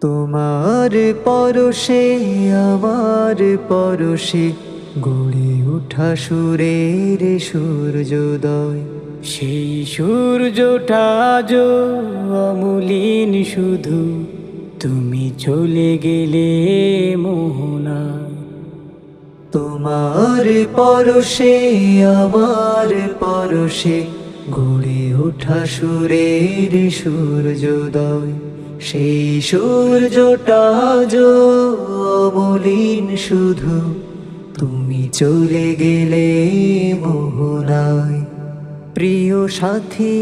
তোমার পরশে, আমার পরশে গড়ে ওঠা সুরের সূর্যোদয়। সেই সূর্যটা আজ অমূলিন শুধু, তুমি চলে গেলে মোহনা। তোমার পরশে, আমার পরশে গড়ে ওঠা সুরের সূর্যোদয়। সেই সূর্যটা অমলিন শুধু তুমি চলে গেলে মোহনায়। প্রিয় সাথী,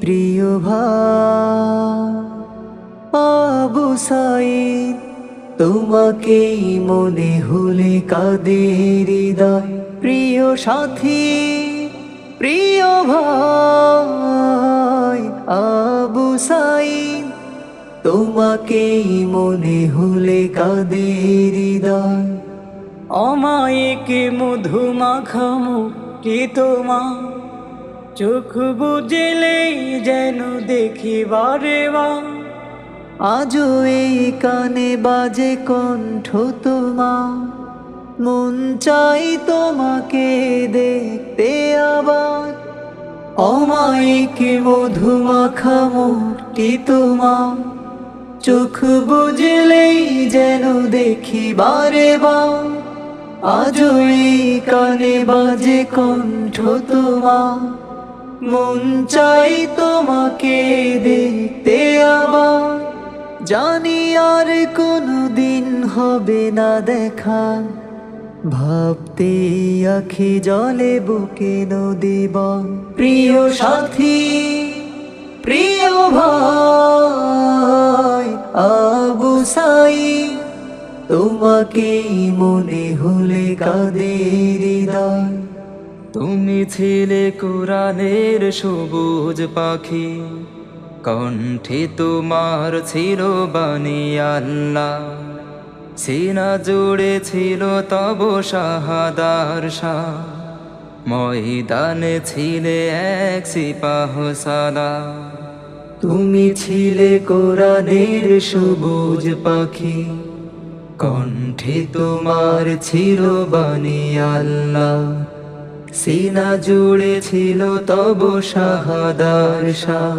প্রিয় ভাই, আবু সাইদ, তোমাকেই মনে হলে কাদের হৃদয়? প্রিয় সাথী, প্রিয় ভাই। তোমাকেই মনে হলে কাদের হৃদয়। অমায়িক মধু মাখামো কি তোমা চোখ বুঝলে যেন দেখি বারে বা আজও এই কানে বাজে কণ্ঠ তোমার। মন চাই তোমাকে দেখতে আবার। অমায়িক মধুমাখা মূর্তি তোমার? চোখ বুঝলেই যেন দেখি বারে বার আজও এই কানে বাজে কণ্ঠ তোমার। মন চাই তোমাকে দেখতে আবার। জানি আর কোনো দিন হবে না দেখা। ভাবতে আখি জলে বুকে নদী প্রিয় সাথী, প্রিয় ভাই। তোমাকেই মনে হলে কাদের তুমি ছিলে কোরআনের সবুজ পাখি, কণ্ঠে তোমার ছিল বাণী আল্লাহ। সিনা জুড়ে ছিল তব শাহাদার শাহ। ময়দানে ছিলে এক সিপাহ সাদা। তুমি ছিলে কোরআনের সবুজ পাখি। কণ্ঠে তোমার ছিল বাণী আল্লাহ। সিনা জুড়ে ছিল তব শাহাদার শাহ।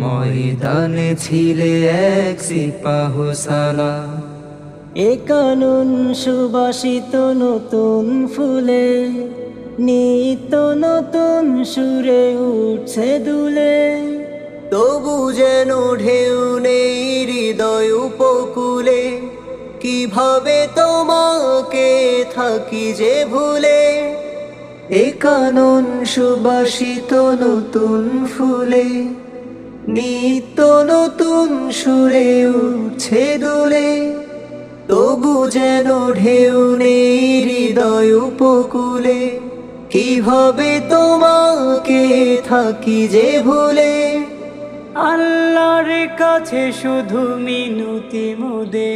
ময়দানে ছিলে এক সিপাহ সালা এ কানুন সুবাসিত নতুন ফুলে নিত্য নতুন সুরে উঠছে দুলে। তবু যেন ঢেউ নেই হৃদয় উপকূলে কীভাবে তোমাকে থাকি যে ভুলে? এ কানন সুবাসিত নতুন ফুলে, নিত্য নতুন সুরে উঠছে দোলে। তবু যেন ঢেউ নেই হৃদয় উপকূলে, কীভাবে তোমাকে থাকি যে ভুলে? আল্লাহর কাছে শুধু মিনতি মোদে।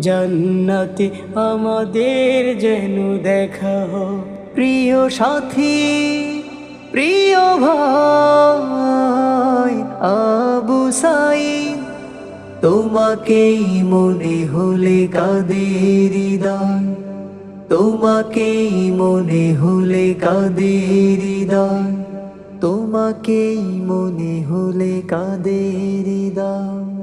জান্নাতে আমাদের যেন দেখা প্রিয় সাথী, প্রিয় ভাই, আবু সাই তোমাকেই মনে হলে কাদের হৃদয়। তোমাকেই মনে হলে কাদের হৃদয়। তোমাকেই মনে হলে কাদের হৃদয়।